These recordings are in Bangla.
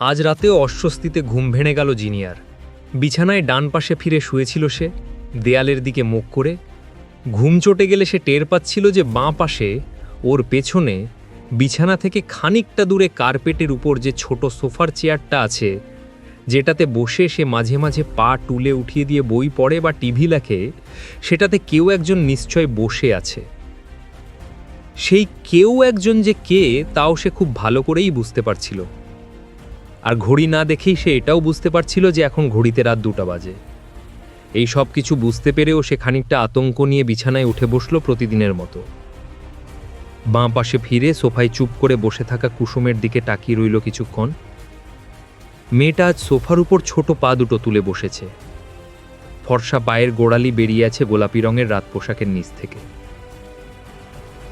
আজ রাতেও অস্বস্তিতে ঘুম ভেঙে গেল জিনিয়ার। বিছানায় ডান পাশে ফিরে শুয়েছিল সে, দেয়ালের দিকে মুখ করে। ঘুম চটে গেলে সে টের পাচ্ছিল যে বাঁ পাশে, ওর পেছনে, বিছানা থেকে খানিকটা দূরে কার্পেটের উপর যে ছোট সোফার চেয়ারটা আছে, যেটাতে বসে সে মাঝে মাঝে পা টুলে উঠিয়ে দিয়ে বই পড়ে বা টিভি লেখে, সেটাতে কেউ একজন নিশ্চয় বসে আছে। সেই কেউ একজন যে কে, তাও সে খুব ভালো করেই বুঝতে পারছিল। আর ঘড়ি না দেখেই সে এটাও বুঝতে পারছিল যে এখন ঘড়িতে রাত দুটা বাজে। এই সব কিছু বুঝতে পেরেও সে খানিকটা আতঙ্ক নিয়ে বিছানায় উঠে বসল প্রতিদিনের মতো। বাঁ পাশে ফিরে সোফায় চুপ করে বসে থাকা কুসুমের দিকে তাকিয়ে রইল কিছুক্ষণ। মেয়েটা আজ সোফার উপর ছোট পা দুটো তুলে বসেছে। ফর্সা পায়ের গোড়ালি বেরিয়ে আছে গোলাপি রঙের রাত পোশাকের নিচ থেকে।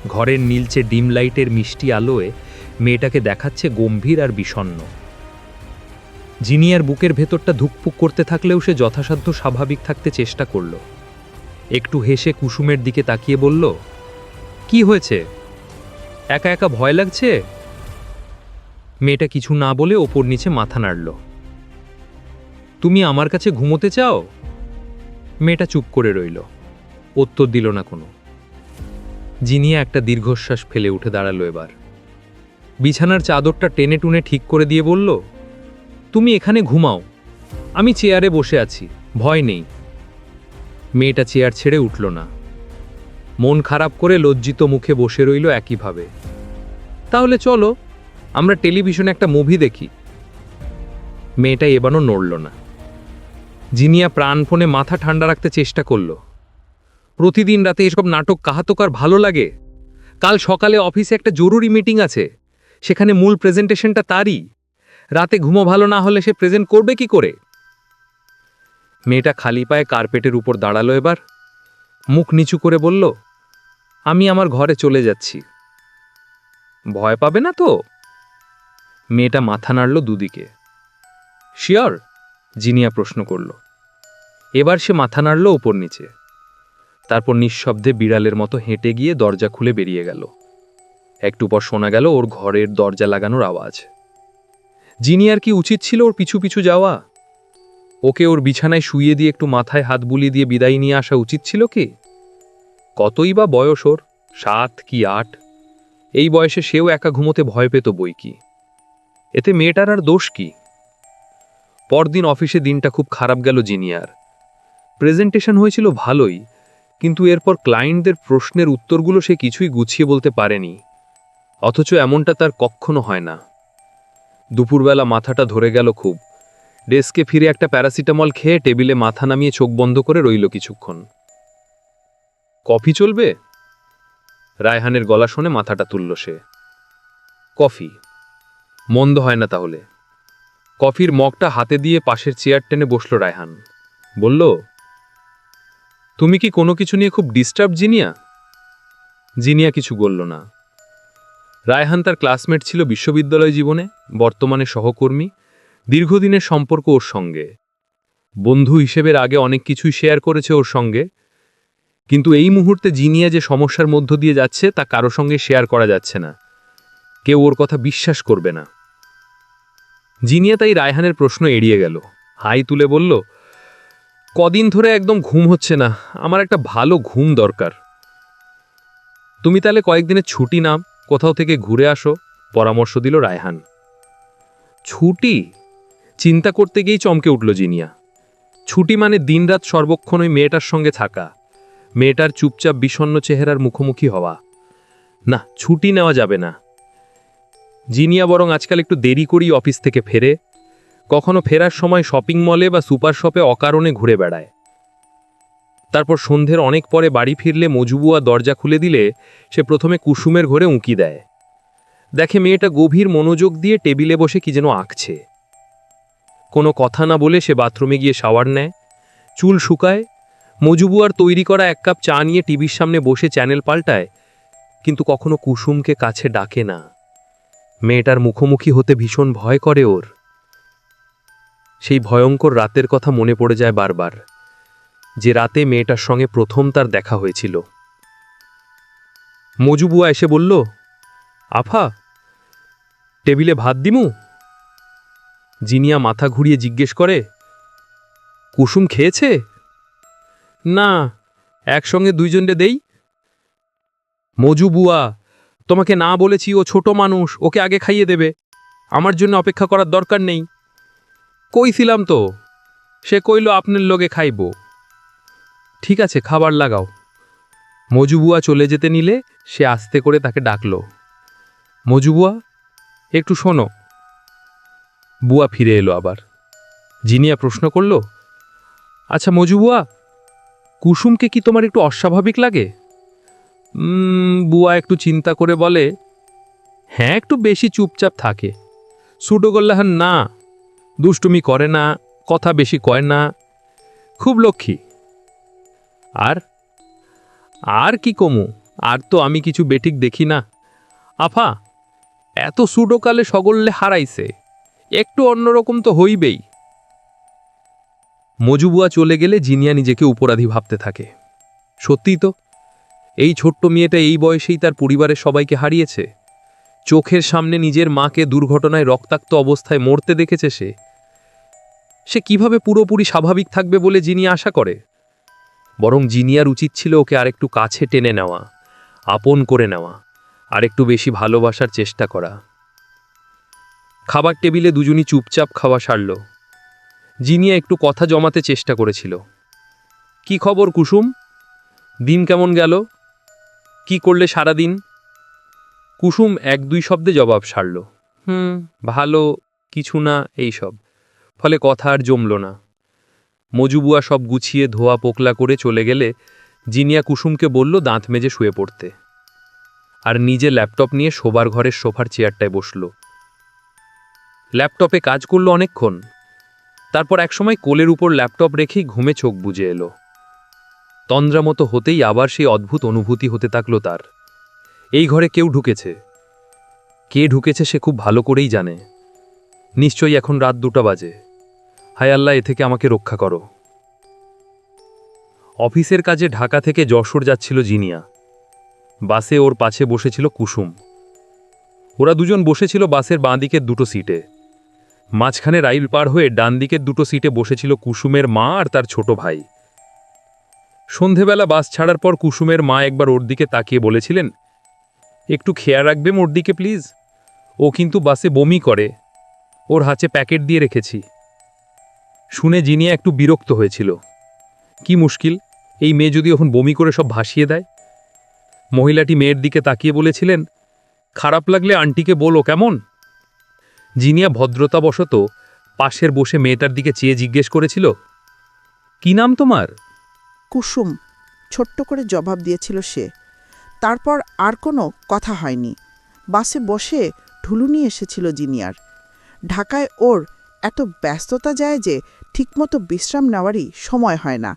ঘরের নীলচে ডিম লাইটের মিষ্টি আলোয় মেয়েটাকে দেখাচ্ছে গম্ভীর আর বিষণ্ণ। জিনিয়ার বুকের ভেতরটা ধুকপুক করতে থাকলেও সে যথাসাধ্য স্বাভাবিক থাকতে চেষ্টা করল। একটু হেসে কুসুমের দিকে তাকিয়ে বলল, কি হয়েছে? একা একা ভয় লাগছে? মেয়েটা কিছু না বলে ওপর নিচে মাথা নাড়ল। তুমি আমার কাছে ঘুমোতে চাও? মেয়েটা চুপ করে রইল। উত্তর দিল না কোনো। জিনিয়া একটা দীর্ঘশ্বাস ফেলে উঠে দাঁড়াল এবার। বিছানার চাদরটা টেনে টুনে ঠিক করে দিয়ে বলল তুমি এখানে ঘুমাও। আমি চেয়ারে বসে আছি, ভয় নেই। মেয়েটা চেয়ার ছেড়ে উঠল না। মন খারাপ করে লজ্জিত মুখে বসে রইল একইভাবে। তাহলে চলো, আমরা টেলিভিশনে একটা মুভি দেখি। মেয়েটা এবারও নড়ল না। জিনিয়া প্রাণপণে মাথা ঠান্ডা রাখতে চেষ্টা করল। প্রতিদিন রাতে এসব নাটক কাহাতকার ভালো লাগে? কাল সকালে অফিসে একটা জরুরি মিটিং আছে। সেখানে মূল প্রেজেন্টেশনটা তারই। রাতে ঘুমো ভালো না হলে সে প্রেজেন্ট করবে কি করে? মেয়েটা খালি পায়ে কার্পেটের উপর দাঁড়াল এবার। মুখ নিচু করে বলল, আমি আমার ঘরে চলে যাচ্ছি। ভয় পাবে না তো? মেয়েটা মাথা নাড়ল দুদিকে। শিওর জিনিয়া প্রশ্ন করল। এবার সে মাথা নাড়ল উপর নিচে। তারপর নিঃশব্দে বিড়ালের মতো হেঁটে গিয়ে দরজা খুলে বেরিয়ে গেল। একটু পর শোনা গেল ওর ঘরের দরজা লাগানোর আওয়াজ। জিনিয়ার কি উচিত ছিল ওর পিছু পিছু যাওয়া? ওকে ওর বিছানায় শুইয়ে দিয়ে একটু মাথায় হাত বুলিয়ে দিয়ে বিদায় নিয়ে আসা উচিত ছিল কি? কতই বা বয়স ওর? সাত কি আট? এই বয়সে সেও একা ঘুমোতে ভয় পেত বই কি? এতে মেয়েটার আর দোষ কি? পরদিন অফিসে দিনটা খুব খারাপ গেল জিনিয়ার। প্রেজেন্টেশন হয়েছিল ভালোই, কিন্তু এরপর ক্লায়েন্টদের প্রশ্নের উত্তরগুলো সে কিছুই গুছিয়ে বলতে পারেনি। অথচ এমনটা তার কখনো হয় না। দুপুরবেলা মাথাটা ধরে গেল খুব। ডেস্কে ফিরে একটা প্যারাসিটামল খেয়ে টেবিলে মাথা নামিয়ে চোখ বন্ধ করে রইল কিছুক্ষণ। কফি চলবে? রায়হানের গলা শুনে মাথাটা তুলল সে। কফি। মন্দ হয় না তাহলে। কফির মগটা হাতে দিয়ে পাশের চেয়ার টেনে বসল রায়হান। বলল, তুমি কি কোনো কিছু নিয়ে খুব ডিস্টার্ব জিনিয়া? জিনিয়া কিছু বলল না। রায়হান তার ক্লাসমেট ছিল বিশ্ববিদ্যালয় জীবনে, বর্তমানে সহকর্মী, দীর্ঘদিনের সম্পর্ক ওর সঙ্গে। বন্ধু হিসেবের আগে অনেক কিছুই শেয়ার করেছে ওর সঙ্গে, কিন্তু এই মুহূর্তে জিনিয়া যে সমস্যার মধ্য দিয়ে যাচ্ছে তা কারও সঙ্গে শেয়ার করা যাচ্ছে না। কেউ ওর কথা বিশ্বাস করবে না। জিনিয়া তাই রায়হানের প্রশ্ন এড়িয়ে গেল। হাই তুলে বলল, কদিন ধরে একদম ঘুম হচ্ছে না, আমার একটা ভালো ঘুম দরকার। তুমি তাহলে কয়েকদিনের ছুটি নাম কোথাও থেকে ঘুরে আসো, পরামর্শ দিল রায়হান। ছুটি? চিন্তা করতে গিয়েই চমকে উঠল জিনিয়া। ছুটি মানে দিনরাত সর্বক্ষণ ওই মেয়েটার সঙ্গে থাকা, মেয়েটার চুপচাপ বিষণ্ণ চেহারার মুখোমুখি হওয়া। না, ছুটি নেওয়া যাবে না। জিনিয়া বরং আজকাল একটু দেরি করেই অফিস থেকে ফেরে, কখনো ফেরার সময় শপিং মলে বা সুপার শপে অকারণে ঘুরে বেড়ায়। তারপর সন্ধ্যের অনেক পরে বাড়ি ফিরলে মজুবুয়া দরজা খুলে দিলে সে প্রথমে কুসুমের ঘরে উঁকি দেয়। দেখে মেয়েটা গভীর মনোযোগ দিয়ে টেবিলে বসে কি যেন আঁকছে। কোনো কথা না বলে সে বাথরুমে গিয়ে শাওয়ার নেয়, চুল শুকায়, মজুবুয়ার তৈরি করা এক কাপ চা নিয়ে টিভির সামনে বসে চ্যানেল পাল্টায়, কিন্তু কখনো কুসুমকে কাছে ডাকে না। মেয়েটার মুখোমুখি হতে ভীষণ ভয় করে ওর। সেই ভয়ঙ্কর রাতের কথা মনে পড়ে যায় বারবার। যে রাতে মেয়েটার সঙ্গে প্রথম তার দেখা হয়েছিল। মজুবুয়া এসে বলল, আফা, টেবিলে ভাত দিমু? জিনিয়া মাথা ঘুরিয়ে জিজ্ঞেস করে, কুসুম খেয়েছে? না, একসঙ্গে দুইজনকে দেই। মজু বুয়া তোমাকে না বলেছি ও ছোট মানুষ, ওকে আগে খাইয়ে দেবে। আমার জন্য অপেক্ষা করার দরকার নেই। কইছিলাম তো, সে কইল, আপনার লোকে খাইব। ঠিক আছে, খাবার লাগাও। মজুবুয়া চলে যেতে নিলে সে আস্তে করে তাকে ডাকল। মজুবুয়া, একটু শোনো। বুয়া ফিরে এলো আবার। জিনিয়া প্রশ্ন করল আচ্ছা মজুবুয়া, কুসুমকে কি তোমার একটু অস্বাভাবিক লাগে? বুয়া একটু চিন্তা করে বলে হ্যাঁ একটু বেশি চুপচাপ থাকে। সুডোগোল্লাহান না, দুষ্টুমি করে না, কথা বেশি কয় না। খুব লক্ষ্মী। আর? আর কি কমু? আর তো আমি কিছু বেঠিক দেখি না। আফা, এত সুডোকালে সগল্লে হারাইছে। একটু অন্যরকম তো হইবেই। মজুবুয়া চলে গেলে জিনিয়া নিজেকে উপরাধী ভাবতে থাকে। সত্যিই তো, এই ছোট্ট মেয়েটা এই বয়সেই তার পরিবারের সবাইকে হারিয়েছে। চোখের সামনে নিজের মাকে দুর্ঘটনায় রক্তাক্ত অবস্থায় মরতে দেখেছে সে। সে কীভাবে পুরোপুরি স্বাভাবিক থাকবে বলে জিনিয়া আশা করে? বরং জিনিয়ার উচিত ছিল ওকে আরেকটু কাছে টেনে নেওয়া, আপন করে নেওয়া, আরেকটু বেশি ভালোবাসার চেষ্টা করা। খাবার টেবিলে দুজনই চুপচাপ খাওয়া সারল। জিনিয়া একটু কথা জমাতে চেষ্টা করেছিল। কি খবর, কুসুম? দিন কেমন গেল? কি করলে সারা দিন কুসুম এক দুই শব্দে জবাব সারল। হুম, ভালো, কিছু না, এইসব। ফলে কথা আর জমল না। মজুবুয়া সব গুছিয়ে ধোয়া পোকলা করে চলে গেলে জিনিয়া কুসুমকে বলল, দাঁত মেজে শুয়ে পড়তে। আর নিজে ল্যাপটপ নিয়ে শোবার ঘরের সোফার চেয়ারটায় বসল। ল্যাপটপে কাজ করল অনেকক্ষণ। তারপর একসময় কোলের উপর ল্যাপটপ রেখেই ঘুমে চোখ বুজে এলো। তন্দ্রা মতো হতেই আবার সেই অদ্ভুত অনুভূতি হতে থাকল তার। এই ঘরে কেউ ঢুকেছে। কে ঢুকেছে সে খুব ভালো করেই জানে। নিশ্চয়ই এখন রাত দুটা বাজে। হায় আল্লাহ, এ থেকে আমাকে রক্ষা করো। অফিসের কাজে ঢাকা থেকে যশোর যাচ্ছিল জিনিয়া। বাসে ওর পাশে বসেছিল কুসুম। ওরা দুজন বসেছিল বাসের বাঁ দিকের দুটো সিটে। মাঝখানে রাইল পার হয়ে ডান দিকের দুটো সিটে বসেছিল কুসুমের মা আর তার ছোট ভাই। সন্ধেবেলা বাস ছাড়ার পর কুসুমের মা একবার ওর দিকে তাকিয়ে বলেছিলেন, একটু খেয়াল রাখবে ওর দিকে, প্লিজ? ও কিন্তু বাসে বমি করে। ওর হাতে প্যাকেট দিয়ে রেখেছি। শুনে জিনিয়া একটু বিরক্ত হয়েছিল। কি মুশকিল, এই মেয়ে যদি এখন বমি করে সব ভাসিয়ে দেয়? মহিলাটি মেয়ের দিকে তাকিয়ে বলেছিলেন, খারাপ লাগলে আন্টিকে বলো, কেমন? জিনিয়া ভদ্রতাবশত পাশের বসে মেয়েটার দিকে চেয়ে জিজ্ঞেস করেছিল, কি নাম তোমার? কুসুম ছোট্ট করে জবাব দিয়েছিল সে, তারপর আর কোনো কথা হয়নি। বাসে বসে ঢুলুনি এসেছিল জিনিয়ার। ঢাকায় ওর এত ব্যস্ততা যায় যে ঠিকমতো বিশ্রাম নেওয়ারই সময় হয় না।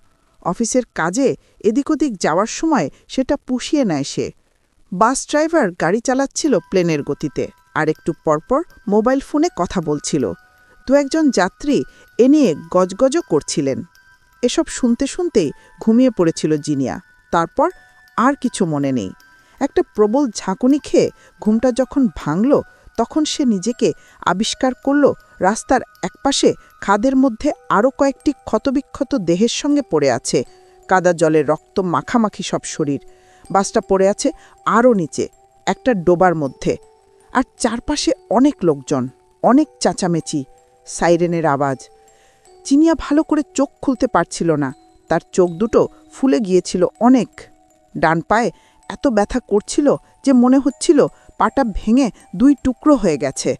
অফিসের কাজে এদিক ওদিক যাওয়ার সময় সেটা পুষিয়ে নেয় সে। বাস ড্রাইভার গাড়ি চালাচ্ছিল প্লেনের গতিতে। আর একটু পরপর মোবাইল ফোনে কথা বলছিল। দু একজন যাত্রী এ নিয়ে গজগজও করছিলেন। এসব শুনতে শুনতেই ঘুমিয়ে পড়েছিল জিনিয়া। তারপর আর কিছু মনে নেই। একটা প্রবল ঝাঁকুনি খেয়ে ঘুমটা যখন ভাঙল তখন সে নিজেকে আবিষ্কার করল, রাস্তার একপাশে খাদের মধ্যে আরও কয়েকটি ক্ষতবিক্ষত দেহের সঙ্গে পড়ে আছে। কাদা জলে রক্ত মাখামাখি সব শরীর। বাসটা পড়ে আছে আরও নিচে, একটা ডোবার মধ্যে। আর চারপাশে অনেক লোকজন, অনেক চাচামেচি, সাইরেনের আওয়াজ। চিনিয়া ভালো করে চোখ খুলতে পারছিল না। তার চোখ দুটো ফুলে গিয়েছিল অনেক। ডান পায়ে এত ব্যথা করছিল যে মনে হচ্ছিল পাটা ভেঙে দুই টুকরো হয়ে গেছে।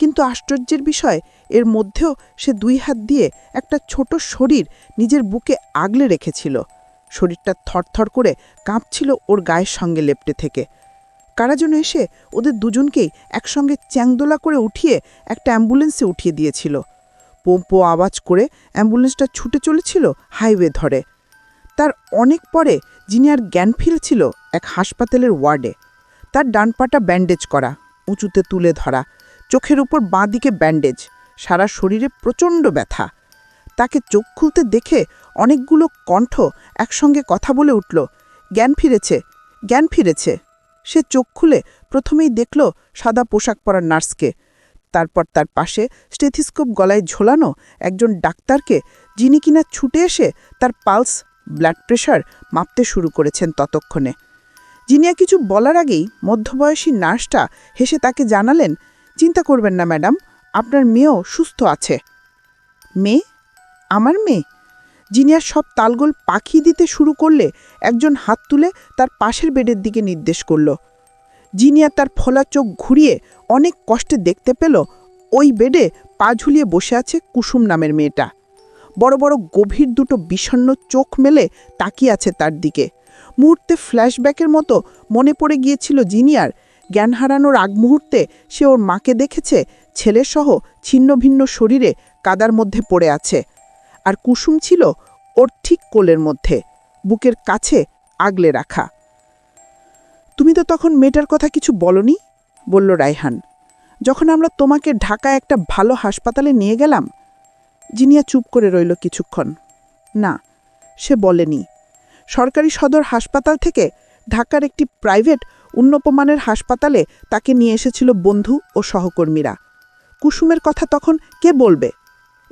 কিন্তু আশ্চর্যের বিষয়, এর মধ্যেও সে দুই হাত দিয়ে একটা ছোট শরীর নিজের বুকে আগলে রেখেছিল। শরীরটা থরথর করে কাঁপছিল ওর গায়ের সঙ্গে লেপটে থেকে। কারা যেন এসে ওদের দুজনকেই একসঙ্গে চ্যাংদোলা করে উঠিয়ে একটা অ্যাম্বুলেন্সে উঠিয়ে দিয়েছিল। পোম্পো আওয়াজ করে অ্যাম্বুলেন্সটা ছুটে চলেছিল হাইওয়ে ধরে। তার অনেক পরে যিনি আর জ্ঞান ফিরছিল এক হাসপাতালের ওয়ার্ডে। তার ডান পাটা ব্যান্ডেজ করা, উঁচুতে তুলে ধরা, চোখের উপর বাঁ দিকে ব্যান্ডেজ সারা শরীরে প্রচণ্ড ব্যথা। তাকে চোখ খুলতে দেখে অনেকগুলো কণ্ঠ একসঙ্গে কথা বলে উঠল, জ্ঞান ফিরেছে জ্ঞান ফিরেছে। সে চোখ খুলে প্রথমেই দেখল সাদা পোশাক পরা নার্সকে। তারপর তার পাশে স্টেথিস্কোপ গলায় ঝোলানো একজন ডাক্তারকে, যিনি কিনা ছুটে এসে তার পালস, ব্লাড প্রেশার মাপতে শুরু করেছেন ততক্ষণে। জিনিয়া কিছু বলার আগেই মধ্যবয়সী নার্সটা হেসে তাকে জানালেন, চিন্তা করবেন না, ম্যাডাম, আপনার মেয়েও সুস্থ আছে। মেয়ে? আমার মেয়ে? জিনিয়ার সব তালগোল পাখি দিতে শুরু করলে একজন হাত তুলে তার পাশের বেডের দিকে নির্দেশ করল। জিনিয়া তার ফোলা চোখ ঘুরিয়ে অনেক কষ্টে দেখতে পেল ওই বেডে পা ঝুলিয়ে বসে আছে কুসুম নামের মেয়েটা। বড় বড় গভীর দুটো বিষণ্ণ চোখ মেলে তাকিয়ে আছে তার দিকে। মুহূর্তে ফ্ল্যাশব্যাকের মতো মনে পড়ে গিয়েছিল জিনিয়ার। জ্ঞান হারানোর আগ মুহূর্তে সে ওর মাকে দেখেছে, ছেলেসহ ছিন্ন ভিন্ন শরীরে কাদার মধ্যে পড়ে আছে। আর কুসুম ছিল ওর ঠিক কোলের মধ্যে, বুকের কাছে আগলে রাখা। তুমি তো তখন মেয়েটার কথা কিছু বলনি? বলল রায়হান। যখন আমরা তোমাকে ঢাকায় একটা ভালো হাসপাতালে নিয়ে গেলাম, জিনিয়া চুপ করে রইল কিছুক্ষণ। না, সে বলেনি। সরকারি সদর হাসপাতাল থেকে ঢাকার একটি প্রাইভেট উন্নপমানের হাসপাতালে তাকে নিয়ে এসেছিল বন্ধু ও সহকর্মীরা। কুসুমের কথা তখন কে বলবে?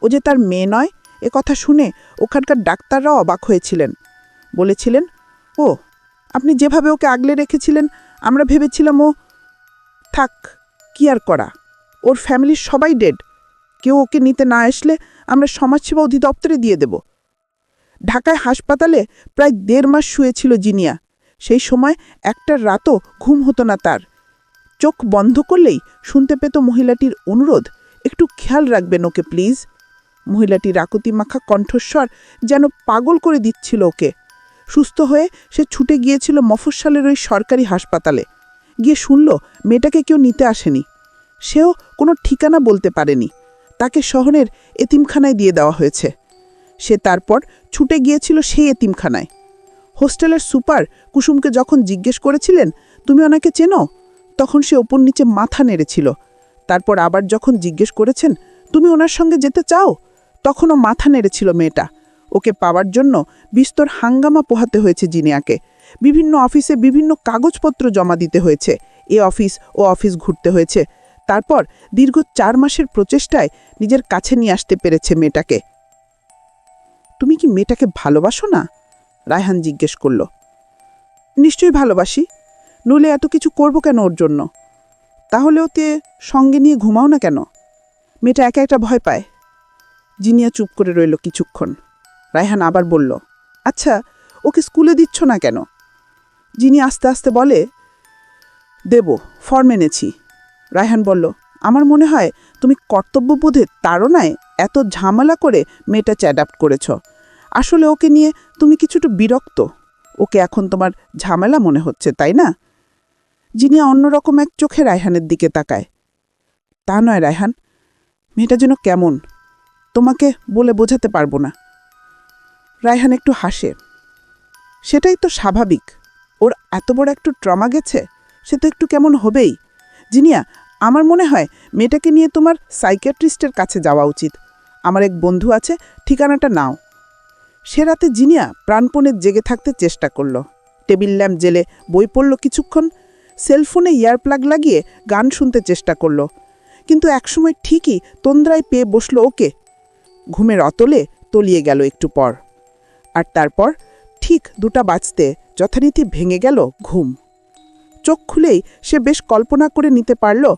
ও যে তার মেয়ে নয়, এ কথা শুনে ওখানকার ডাক্তাররাও অবাক হয়েছিলেন। বলেছিলেন, ও, আপনি যেভাবে ওকে আগলে রেখেছিলেন, আমরা ভেবেছিলাম ও থাক, কি আর করা? ওর ফ্যামিলির সবাই ডেড। কেউ ওকে নিতে না আসলে আমরা সমাজসেবা অধিদপ্তরে দিয়ে দেব। ঢাকায় হাসপাতালে প্রায় দেড় মাস শুয়েছিল জিনিয়া। সেই সময় একটা রাতও ঘুম হতো না তার। চোখ বন্ধ করলেই শুনতে পেত মহিলাটির অনুরোধ, একটু খেয়াল রাখবেন ওকে, প্লিজ। মহিলাটির আকুতি মাখা কণ্ঠস্বর যেন পাগল করে দিচ্ছিল ওকে। সুস্থ হয়ে সে ছুটে গিয়েছিল মফস্বলের ওই সরকারি হাসপাতালে। গিয়ে শুনল মেয়েটাকে কেউ নিতে আসেনি। সেও কোনো ঠিকানা বলতে পারেনি। তাকে শহরের এতিমখানায় দিয়ে দেওয়া হয়েছে। সে তারপর ছুটে গিয়েছিল সেই এতিমখানায়। হোস্টেলের সুপার কুসুমকে যখন জিজ্ঞেস করেছিলেন, তুমি ওনাকে চেনো? তখন সে ওপর নিচে মাথা নেড়েছিল। তারপর আবার যখন জিজ্ঞেস করেছেন, তুমি ওনার সঙ্গে যেতে চাও? তখনও মাথা নেড়েছিল মেয়েটা। ওকে পাওয়ার জন্য বিস্তর হাঙ্গামা পোহাতে হয়েছে জিনিয়াকে। বিভিন্ন অফিসে বিভিন্ন কাগজপত্র জমা দিতে হয়েছে। এ অফিস, ও অফিস ঘুরতে হয়েছে। তারপর দীর্ঘ চার মাসের প্রচেষ্টায় নিজের কাছে নিয়ে আসতে পেরেছে মেয়েটাকে। তুমি কি মেয়েটাকে ভালোবাসো না? রায়হান জিজ্ঞেস করল। নিশ্চয়ই ভালোবাসি। নইলে এত কিছু করব কেন ওর জন্য? তাহলে ওতে সঙ্গে নিয়ে ঘুমাও না কেন? মেয়েটা একা একটা ভয় পায়। জিনিয়া চুপ করে রইল কিছুক্ষণ। রায়হান আবার বলল আচ্ছা ওকে স্কুলে দিচ্ছ না কেন? যিনি আস্তে আস্তে বলে, দেব, ফর্ম এনেছি। রায়হান বলল, আমার মনে হয় তুমি কর্তব্যবোধের তাড়নায় এত ঝামেলা করে মেয়েটা চ্যাডাপ্ট করেছ। আসলে ওকে নিয়ে তুমি কিছুটা বিরক্ত। ওকে এখন তোমার ঝামেলা মনে হচ্ছে, তাই না? যিনি অন্যরকম এক চোখে রায়হানের দিকে তাকায়। তা নয় রায়হান, মেয়েটা যেন কেমন, তোমাকে বলে বোঝাতে পারব না। রায়হান একটু হাসে। সেটাই তো স্বাভাবিক। ওর এত বড় একটু ট্রমা গেছে, সে তো একটু কেমন হবেই। জিনিয়া, আমার মনে হয় মেয়েটাকে নিয়ে তোমার সাইকিয়াট্রিস্টের কাছে যাওয়া উচিত। আমার এক বন্ধু আছে, ঠিকানাটা নাও। সে রাতে জিনিয়া প্রাণপণে জেগে থাকতে চেষ্টা করল। টেবিল ল্যাম্প জেলে বই পড়ল কিছুক্ষণ, সেলফোনে ইয়ারপ্লাগ লাগিয়ে গান শুনতে চেষ্টা করল। কিন্তু একসময় ঠিকই তন্দ্রায় পেয়ে বসল ওকে। ঘুমের অতলে তলিয়ে গেল একটু পর। আর তারপর ঠিক দুটা বাজতে যথারীতি ভেঙে গেল ঘুম। চোখ খুলেই সে বেশ কল্পনা করে নিতে পারল,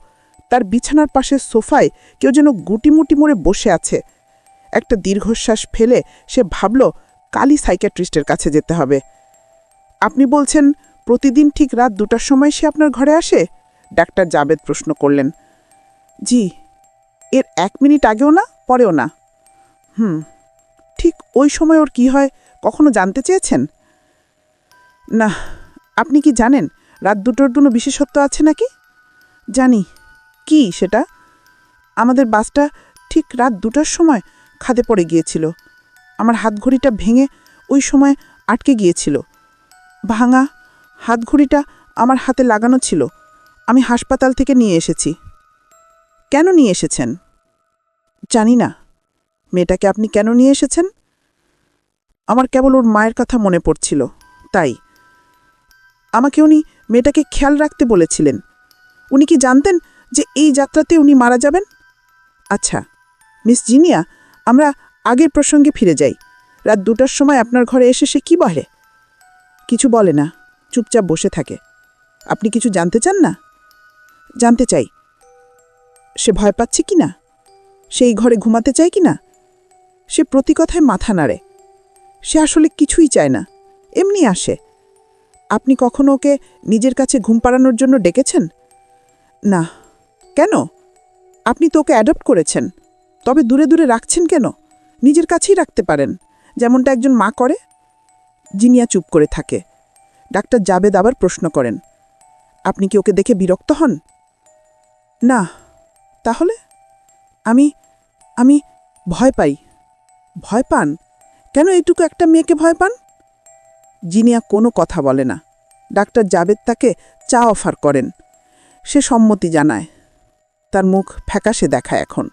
তার বিছানার পাশে সোফায় কেউ যেন গুটিমুটি মরে বসে আছে। একটা দীর্ঘশ্বাস ফেলে সে ভাবল, কালই সাইকিয়াট্রিস্টের কাছে যেতে হবে। আপনি বলছেন, প্রতিদিন ঠিক রাত দুটার সময় সে আপনার ঘরে আসে? ডাক্তার জাবেদ প্রশ্ন করলেন। জি, এর এক মিনিট আগেও না, পরেও না। হুম, ঠিক ওই সময় ওর কি হয়, কখনো জানতে চেয়েছেন? না, আপনি কি জানেন, রাত দুটোর কোনো বিশেষত্ব আছে নাকি? জানি। কি সেটা? আমাদের বাসটা ঠিক রাত দুটার সময় খাদে পড়ে গিয়েছিল। আমার হাতঘড়িটা ভেঙে ওই সময় আটকে গিয়েছিল। ভাঙা হাতঘড়িটা আমার হাতে লাগানো ছিল। আমি হাসপাতাল থেকে নিয়ে এসেছি। কেন নিয়ে এসেছেন? জানি না। মেয়েটাকে আপনি কেন নিয়ে এসেছেন? আমার কেবল ওর মায়ের কথা মনে পড়ছিল, তাই। আমাকে উনি মেয়েটাকে খেয়াল রাখতে বলেছিলেন। উনি কি জানতেন যে এই যাত্রাতে উনি মারা যাবেন? আচ্ছা মিস জিনিয়া আমরা আগের প্রসঙ্গে ফিরে যাই। রাত দুটার সময় আপনার ঘরে এসে সে কি বলে? কিছু বলে না, চুপচাপ বসে থাকে। আপনি কিছু জানতে চান না? জানতে চাই। সে ভয় পাচ্ছে কি না? সেই ঘরে ঘুমাতে চায় কি না? সে প্রতি কথায় মাথা নাড়ে। সে আসলে কিছুই চায় না, এমনি আসে। আপনি কখনো ওকে নিজের কাছে ঘুম পাড়ানোর জন্য ডেকেছেন? না। কেন? আপনি তো ওকে অ্যাডপ্ট করেছেন। তবে দূরে দূরে রাখছেন কেন? নিজের কাছেই রাখতে পারেন। যেমনটা একজন মা করে, জিনিয়া চুপ করে থাকে। ডাক্তার জাবেদ আবার প্রশ্ন করেন, আপনি কি ওকে দেখে বিরক্ত হন? না। তাহলে? আমি আমি ভয় পাই। ভয় পান? কেন এইটুকু একটা মেয়েকে ভয় পান? জিনিয়া কোনো কথা বলে না। ডাক্তার জাবেদ তাকে চা অফার করেন। সে সম্মতি জানায়। তার মুখ ফ্যাকাশে দেখায় এখন।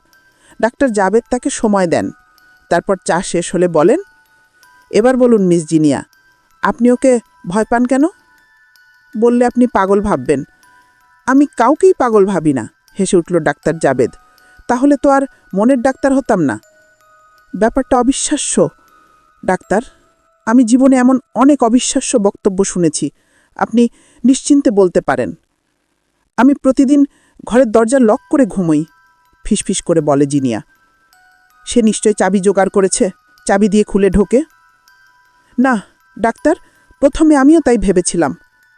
ডাক্তার জাবেদ তাকে সময় দেন। তারপর চা শেষ হলে বলেন, এবার বলুন মিস জিনিয়া, আপনি ওকে ভয় পান কেন? বললে আপনি পাগল ভাববেন। আমি কাউকেই পাগল ভাবি না, হেসে উঠল ডাক্তার জাবেদ। তাহলে তো আর মনের ডাক্তার হতাম না। ব্যাপারটা অবিশ্বাস্য। ডাক্তার, আমি জীবনে এমন অনেক অবিশ্বাস্য বক্তব্য শুনেছি। আপনি নিশ্চিন্তে বলতে পারেন। আমি প্রতিদিন ঘরের দরজা লক করে ঘুমোই। ফিসফিস করে বলে জিনিয়া। সে নিশ্চয় চাবি জোগাড় করেছে, চাবি দিয়ে খুলে ঢোকে। না, ডাক্তার, প্রথমে আমিও তাই ভেবেছিলাম।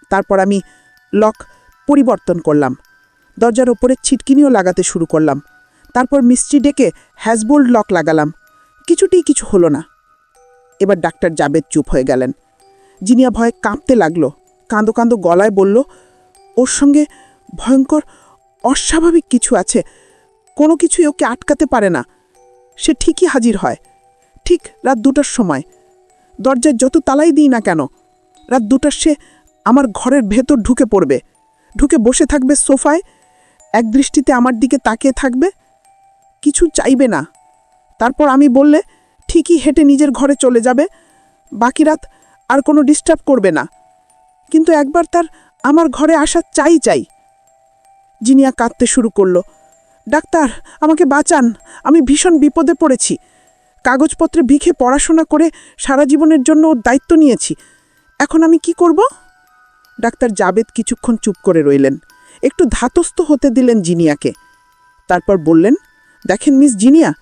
তারপর আমি লক পরিবর্তন করলাম। দরজার ওপরে ছিটকিনিও লাগাতে শুরু করলাম। তারপর মিস্ত্রি ডেকে হ্যাজবোল্ড লক লাগালাম। কিছুতেই কিছু হলো না। এবার ডাক্তার জাবেদ চুপ হয়ে গেলেন। জিনিয়া ভয়ে কাঁপতে লাগল, কাঁদো কাঁদো গলায় বলল, ওর সঙ্গে ভয়ঙ্কর, অস্বাভাবিক কিছু আছে। কোনো কিছুই ওকে আটকাতে পারে না। সে ঠিকই হাজির হয়। ঠিক রাত দুটার সময়। দরজায় যত তালাই দিই না কেন, রাত দুটার সে আমার ঘরের ভেতর ঢুকে পড়বে। ঢুকে বসে থাকবে সোফায়, এক দৃষ্টিতে আমার দিকে তাকিয়ে থাকবে। কিছু চাইবে না। তারপর আমি বললে, ঠিকই হেঁটে নিজের ঘরে চলে যাবে। বাকি রাত আর কোনো ডিস্টার্ব করবে না। কিন্তু একবার তার আমার ঘরে আসা চাই চাই। জিনিয়া কাঁদতে শুরু করল। ডাক্তার, আমাকে বাঁচান। আমি ভীষণ বিপদে পড়েছি। কাগজপত্রে ভিখে পড়াশোনা করে সারা জীবনের জন্য ওর দায়িত্ব নিয়েছি। এখন আমি কি করব? ডাক্তার জাবেদ কিছুক্ষণ চুপ করে রইলেন। একটু ধাতস্থ হতে দিলেন জিনিয়াকে। তারপর বললেন, দেখেন মিস জিনিয়া,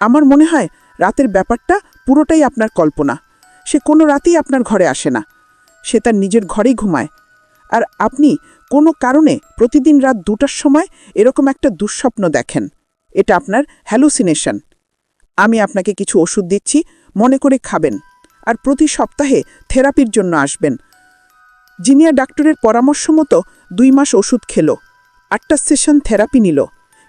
আমার মনে হয় রাতের ব্যাপারটা পুরোটাই আপনার কল্পনা। সে কোনো রাতেই আপনার ঘরে আসে না। সে তার নিজের ঘরেই ঘুমায়। আর আপনি কোনো কারণে প্রতিদিন রাত দুটার সময় এরকম একটা দুঃস্বপ্ন দেখেন। এটা আপনার হ্যালুসিনেশন আমি আপনাকে কিছু ওষুধ দিচ্ছি, মনে করে খাবেন আর প্রতি সপ্তাহে থেরাপির জন্য আসবেন। জিনিয়া ডাক্তারের পরামর্শ মতো দুই মাস ওষুধ খেলো, আটটা সেশন থেরাপি নিল,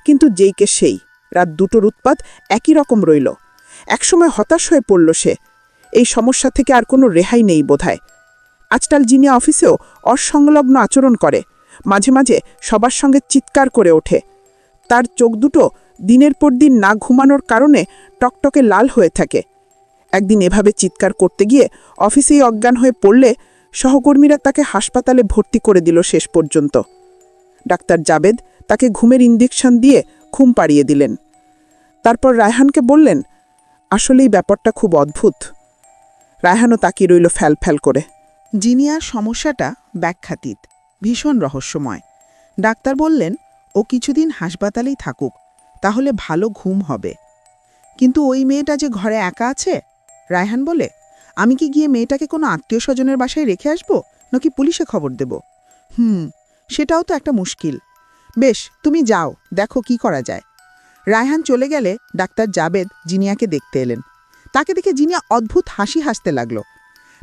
কিন্তু যেইকে সেই, রাত দুটোর উৎপাত একই রকম রইল। একসময় হতাশ হয়ে পড়ল সে, এই সমস্যা থেকে আর কোনো রেহাই নেই বোধহয়। আজকাল জিনিয়া অফিসেও অসংলগ্ন আচরণ করে। মাঝে মাঝে সবার সঙ্গে চিৎকার করে ওঠে। তার চোখ দুটো দিনের পর দিন না ঘুমানোর কারণে টকটকে লাল হয়ে থাকে। একদিন এভাবে চিৎকার করতে গিয়ে অফিসেই অজ্ঞান হয়ে পড়লে সহকর্মীরা তাকে হাসপাতালে ভর্তি করে দিল শেষ পর্যন্ত। ডাক্তার জাবেদ তাকে ঘুমের ইঞ্জেকশন দিয়ে ঘুম পাড়িয়ে দিলেন। তারপর রায়হানকে বললেন, আসলেই ব্যাপারটা খুব অদ্ভুত। রায়হানও তাকিয়ে রইল ফ্যাল ফ্যাল করে। জিনিয়ার সমস্যাটা ব্যাখ্যাতীত, ভীষণ রহস্যময়। ডাক্তার বললেন, ও কিছুদিন হাসপাতালেই থাকুক, তাহলে ভালো ঘুম হবে। কিন্তু ওই মেয়েটা যে ঘরে একা আছে? রায়হান বলে, আমি কি গিয়ে মেয়েটাকে কোনো আত্মীয় স্বজনের বাসায় রেখে আসব, নাকি পুলিশে খবর দেব? হুম, সেটাও তো একটা মুশকিল। বেশ, তুমি যাও, দেখো কি করা যায়। রায়হান চলে গেলে ডাক্তার জাবেদ জিনিয়াকে দেখতে এলেন। তাকে দেখে জিনিয়া অদ্ভুত হাসি হাসতে লাগল।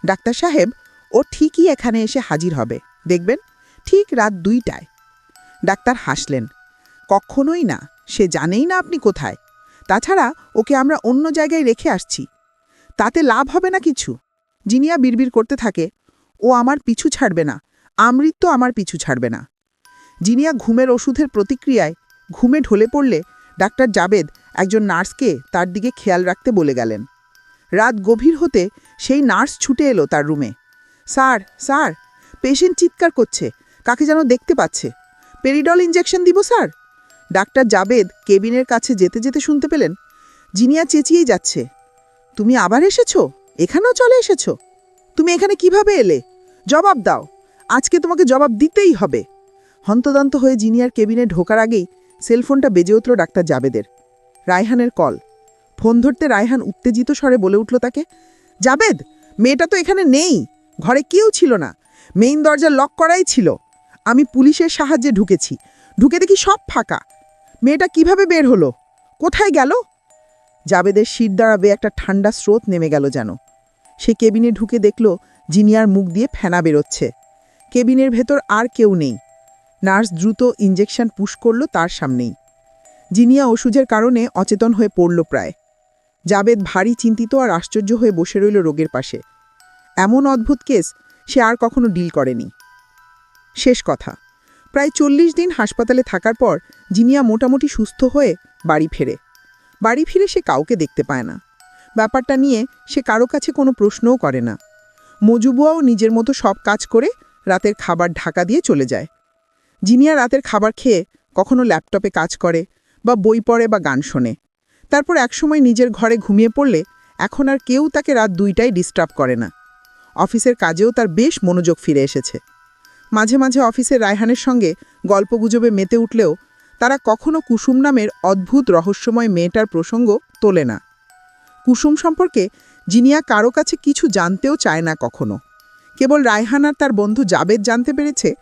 ডাক্তার সাহেব ও ঠিকই এখানে এসে হাজির হবে। দেখবেন, ঠিক রাত দুইটায়। ডাক্তার হাসলেন। কখনোই না, সে জানেই না আপনি কোথায়। তাছাড়া ওকে আমরা অন্য জায়গায় রেখে আসছি। তাতে লাভ হবে না কিছু। জিনিয়া বিড়বিড় করতে থাকে, ও আমার পিছু ছাড়বে না। আমৃত্য আমার পিছু ছাড়বে না। জিনিয়া ঘুমের ওষুধের প্রতিক্রিয়ায় ঘুমে ঢলে পড়লে ডাক্তার জাবেদ একজন নার্সকে তার দিকে খেয়াল রাখতে বলে গেলেন। রাত গভীর হতে সেই নার্স ছুটে এলো তার রুমে। স্যার স্যার পেশেন্ট চিৎকার করছে। কাকে যেন দেখতে পাচ্ছে। পেরিডল ইঞ্জেকশন দিব, স্যার? ডাক্তার জাবেদ কেবিনের কাছে যেতে যেতে শুনতে পেলেন। জিনিয়া চেঁচিয়েই যাচ্ছে। তুমি আবার এসেছ? এখানেও চলে এসেছ? তুমি এখানে কীভাবে এলে? জবাব দাও। আজকে তোমাকে জবাব দিতেই হবে। হন্তদন্ত হয়ে জিনিয়ার কেবিনে ঢোকার আগেই সেলফোনটা বেজে উঠল ডাক্তার জাবেদের। রায়হানের কল। ফোন ধরতে রায়হান উত্তেজিত স্বরে বলে উঠল তাকে, জাবেদ, মেয়েটা তো এখানে নেই। ঘরে কেউ ছিল না। মেইন দরজা লক করাই ছিল। আমি পুলিশের সাহায্যে ঢুকেছি। ঢুকে দেখি সব ফাঁকা। মেয়েটা কীভাবে বের হলো? কোথায় গেল? জাবেদের শির দাঁড়াবে একটা ঠান্ডা স্রোত নেমে গেল যেন। সে কেবিনে ঢুকে দেখল জিনিয়ার মুখ দিয়ে ফেনা বেরোচ্ছে। কেবিনের ভেতর আর কেউ নেই। নার্স দ্রুত ইঞ্জেকশন পুশ করল তার সামনেই। জিনিয়া ওষুধের কারণে অচেতন হয়ে পড়ল প্রায়। জাবেদ ভারী চিন্তিত আর আশ্চর্য হয়ে বসে রইল রোগের পাশে। এমন অদ্ভুত কেস সে আর কখনো ডিল করেনি। শেষ কথা, প্রায় চল্লিশ দিন হাসপাতালে থাকার পর জিনিয়া মোটামুটি সুস্থ হয়ে বাড়ি ফেরে। বাড়ি ফিরে সে কাউকে দেখতে পায় না। ব্যাপারটা নিয়ে সে কারও কাছে কোনো প্রশ্নও করে না। মজুবুয়াও নিজের মতো সব কাজ করে রাতের খাবার ঢাকা দিয়ে চলে যায়। জিনিয়া রাতের খাবার খেয়ে কখনো ল্যাপটপে কাজ করে বা বই পড়ে বা গান শোনে। তারপর একসময় নিজের ঘরে ঘুমিয়ে পড়লে এখন আর কেউ তাকে রাত দুইটায় ডিস্টার্ব করে না। অফিসের কাজেও তার বেশ মনোযোগ ফিরে এসেছে। মাঝে মাঝে অফিসের রায়হানের সঙ্গে গল্পগুজবে মেতে উঠলেও তারা কখনো কুসুম নামের অদ্ভুত রহস্যময় মেয়েটার প্রসঙ্গ তোলে না। কুসুম সম্পর্কে জিনিয়া কারও কাছে কিছু জানতেও চায় না কখনো। কেবল রায়হান আর তার বন্ধু জাবেদ জানতে পেরেছে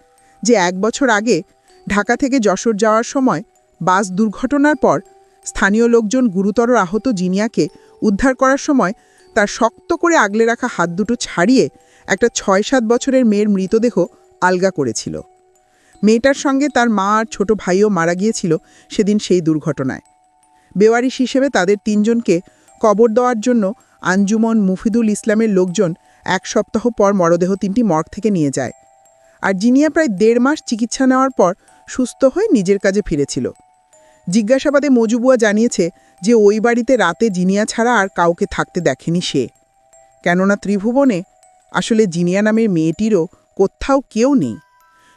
যে এক বছর আগে ঢাকা থেকে যশোর যাওয়ার সময় বাস দুর্ঘটনার পর স্থানীয় লোকজন গুরুতর আহত জিনিয়াকে উদ্ধার করার সময় তার শক্ত করে আগলে রাখা হাত দুটো ছাড়িয়ে একটা ছয় সাত বছরের মেয়ের মৃতদেহ আলগা করেছিল। মেয়েটার সঙ্গে তার মা আর ছোট ভাইও মারা গিয়েছিল সেদিন সেই দুর্ঘটনায়। বেওয়ারিশ হিসেবে তাদের তিনজনকে কবর দেওয়ার জন্য আঞ্জুমন মুফিদুল ইসলামের লোকজন এক সপ্তাহ পর মরদেহ তিনটি মর্গ থেকে নিয়ে যায়। আর জিনিয়া প্রায় দেড় মাস চিকিৎসা নেওয়ার পর সুস্থ হয়ে নিজের কাজে ফিরেছিল। জিজ্ঞাসাবাদে মজুবুয়া জানিয়েছে যে ওই বাড়িতে রাতে জিনিয়া ছাড়া আর কাউকে থাকতে দেখেনি সে। কেননা ত্রিভুবনে আসলে জিনিয়া নামের মেয়েটিরও কোথাও কেউ নেই।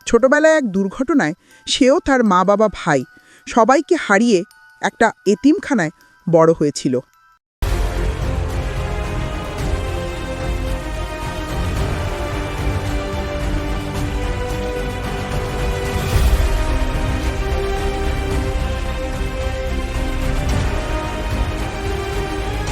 ছোটবেলায় এক দুর্ঘটনায় সেও তার মা বাবা ভাই সবাইকে হারিয়ে একটা এতিমখানায় বড় হয়েছিল।